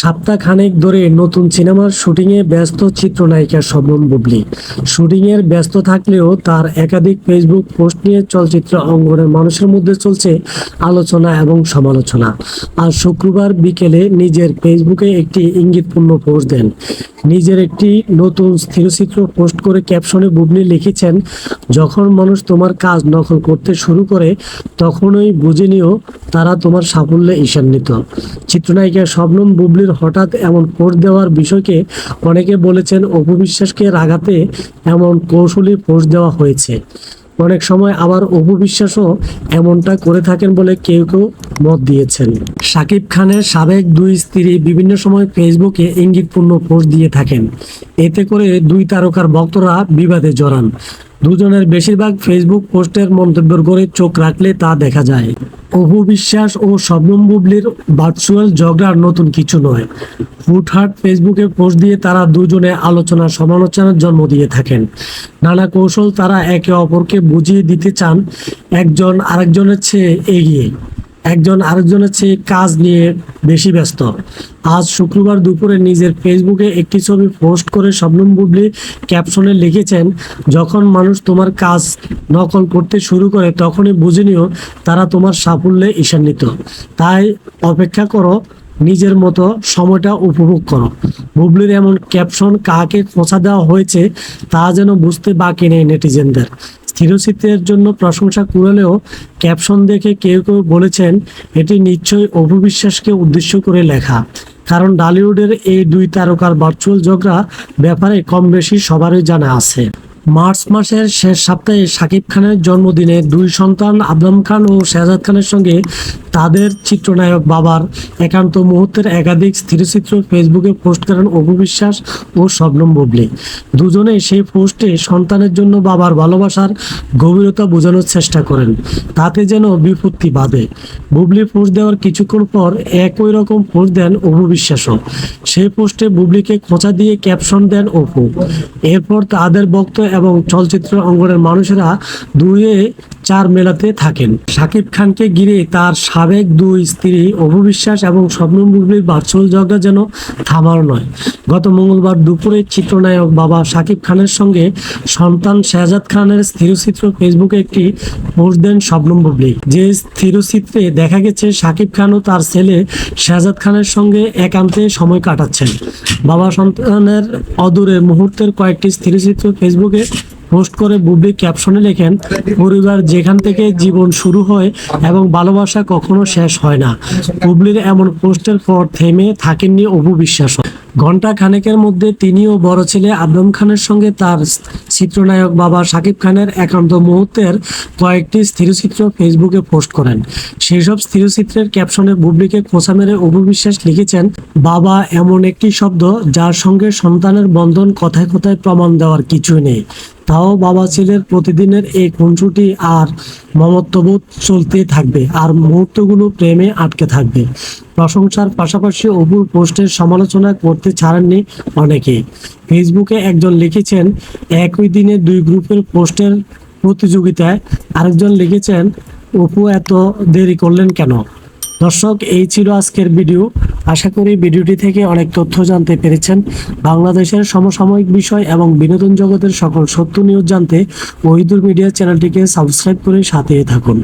সপ্তাহখানেক ধরে নতুন সিনেমার শুটিংয়ে ব্যস্ত চিত্রনায়িকা শবনম বুবলি। শুটিংয়ের ব্যস্ত থাকলেও তার একাধিক ফেসবুক পোস্ট নিয়ে চলচ্চিত্র অঙ্গনের মানুষের মধ্যে চলছে আলোচনা এবং সমালোচনা। আর শুক্রবার বিকেলে নিজের ফেসবুকে একটি ইঙ্গিতপূর্ণ পোস্ট দেন। নিজের একটি নতুন স্থিরচিত্র পোস্ট করে ক্যাপশনে বুবলি লিখেছেন, যখন মানুষ তোমার কাজ নকল করতে শুরু করে, তখনই বুঝে নিও তারা তোমার সাফল্যে ঈশান্বিত। চিত্রনায়িকা শবনম বুবলির হঠাৎ এমন পোস্ট দেওয়ার বিষয়কে অনেকে বলেছেন, অপবিশ্বাসকে রাগাতে এমন কৌশলী পোস্ট দেওয়া হয়েছে। অনেক সময় আবার অপু বিশ্বাসও এমনটা করে থাকেন বলে কেউ কেউ মত দিয়েছেন। সাকিব খানের সাবেক দুই স্ত্রী বিভিন্ন সময় ফেসবুকে ইঙ্গিতপূর্ণ পোস্ট দিয়ে থাকেন। এতে করে দুই তারকার ভক্তরা বিবাদে জড়ান। দুজনের বেশিরভাগ ফেসবুক পোস্টের মন্তব্যের করে চোখ রাখলে তা দেখা যায়। অপু বিশ্বাস ও শবনম বুবলির ভার্চুয়াল ঝগড়ার নতুন কিছু নয়। ফুটহাট ফেসবুকে পোস্ট দিয়ে তারা দুজনে আলোচনা সমালোচনার জন্ম দিয়ে থাকেন। নানা কৌশল তারা একে অপরকে বুঝিয়ে দিতে চান, একজন আরেকজনের চেয়ে এগিয়ে। একজন আরেকজনের চেয়ে কাজ নিয়ে বেশি ব্যস্ত। আজ শুক্রবার দুপুরে নিজের ফেসবুকে একটি ছবি পোস্ট করে শবনম বুবলি ক্যাপশনে লিখেছেন, যখন মানুষ তোমার কাজ নকল করতে শুরু করে, তখনই বুঝে নিও তারা তোমার সাফল্যে ঈশান্বিত তাই অপেক্ষা করো, নিজের মতো সময়টা উপভোগ করো। বুবলির এমন ক্যাপশন কাকে খোঁচা দেওয়া হয়েছে তা যেন বুঝতে বাকি নেই নেটিজেনদের। স্থিরচিত্রের জন্য প্রশংসা কুড়ালেও ক্যাপশন দেখে কেউ কেউ বলেছেন এটি নিশ্চয়ই অভিবিশ্বাসকে উদ্দেশ্য করে লেখা। কারণ ডালিউডের এই দুই তারকার ভার্চুয়াল ঝগড়া ব্যাপারে কম বেশি সবারই জানা আছে। মার্চ মাসের শেষ সপ্তাহে শাকিব খানের জন্মদিনে দুই সন্তান আবরাম খান ও শেহজাদ খানের সঙ্গে তাদের চিত্রনায়ক বাবার একান্ত মুহূর্তের একাধিক স্থিরচিত্র ফেসবুকে পোস্ট করেন অপু বিশ্বাস ও শবনম বুবলি। দুজনে সেই পোস্টে সন্তানের জন্য বাবার ভালোবাসার গভীরতা বোঝানোর চেষ্টা করেন। তাতে যেন বিপত্তি বাঁধে। বুবলি পোস্ট দেওয়ার কিছুক্ষণ পর একই রকম পোস্ট দেন অপু বিশ্বাসও। সেই পোস্টে বুবলিকে খোঁচা দিয়ে ক্যাপশন দেন অপু। এরপর তাদের বক্ত এবং চলচ্চিত্র অঙ্গনের মানুষেরা দুয়ে চার মেলাতে থাকেন। শাকিব খানকে ঘিরে তার সাবেক দুই স্ত্রী অপু বিশ্বাস এবং শবনম বুবলির ভার্চুয়াল ঝগড়া যেন থামার নয়। গত মঙ্গলবার দুপুরে চিত্রনায়ক বাবা শাকিব খানের সঙ্গে সন্তান শেহজাদ খানের স্থিরচিত্র ফেসবুকে একটি পোস্ট দেন শবনম বুবলি যে স্থিরচিত্রে দেখা গেছে শাকিব খান ও তার ছেলে শেহজাদ খানের সঙ্গে একান্তে সময় কাটাচ্ছেন। বাবা সন্তানের অদূরে মুহূর্তের কয়েকটি স্থিরচিত্র ফেসবুকে পোস্ট করে বুবলি ক্যাপশনে লেখেন, পরিবার যেখান থেকে জীবন শুরু হয় এবং ভালোবাসা কখনো শেষ হয় না। বুবলির এমন পোস্টের পর থেমে থাকেননি অপু বিশ্বাস। ঘণ্টা খানেকের মধ্যে তিনিও বড় ছেলে আবরাম খানের সঙ্গে তার চিত্রনায়ক বাবা শাকিব খানের একান্ত মুহূর্তের কয়েকটি স্থিরচিত্র ফেসবুকে পোস্ট করেন। সেই সব স্থিরচিত্রের ক্যাপশনে বুবলিকে খোঁচা মেরে অপু বিশ্বাস লিখেছেন, বাবা এমন একটি শব্দ যার সঙ্গে সন্তানের বন্ধন কথায় কথায় প্রমাণ দেওয়ার কিছুই নেই। তাও বাবা ছেলের প্রতিদিনের এই খুনসুটি আর মমত্ববোধ চলতে থাকবে আর মুহূর্তগুলো প্রেমে আটকে থাকবে। প্রশংসার পাশাপাশি অপুর পোস্টের সমালোচনা করতে ছাড়েননি অনেকেই ফেসবুকে একজন লিখেছেন, একই দিনে দুই গ্রুপের পোস্টের প্রতিযোগিতায় আরেকজন লিখেছেন, অপু এত দেরি করলেন কেন? দর্শক, এই ছিল আজকের ভিডিও। আশা করি ভিডিওটি থেকে অনেক তথ্য জানতে পেরেছেন। বাংলাদেশের সমসাময়িক বিষয় এবং বিনোদন জগতের সকল সত্য নিউজ জানতে ওহিদুর মিডিয়া চ্যানেলটিকে সাবস্ক্রাইব করে সাথে থাকুন।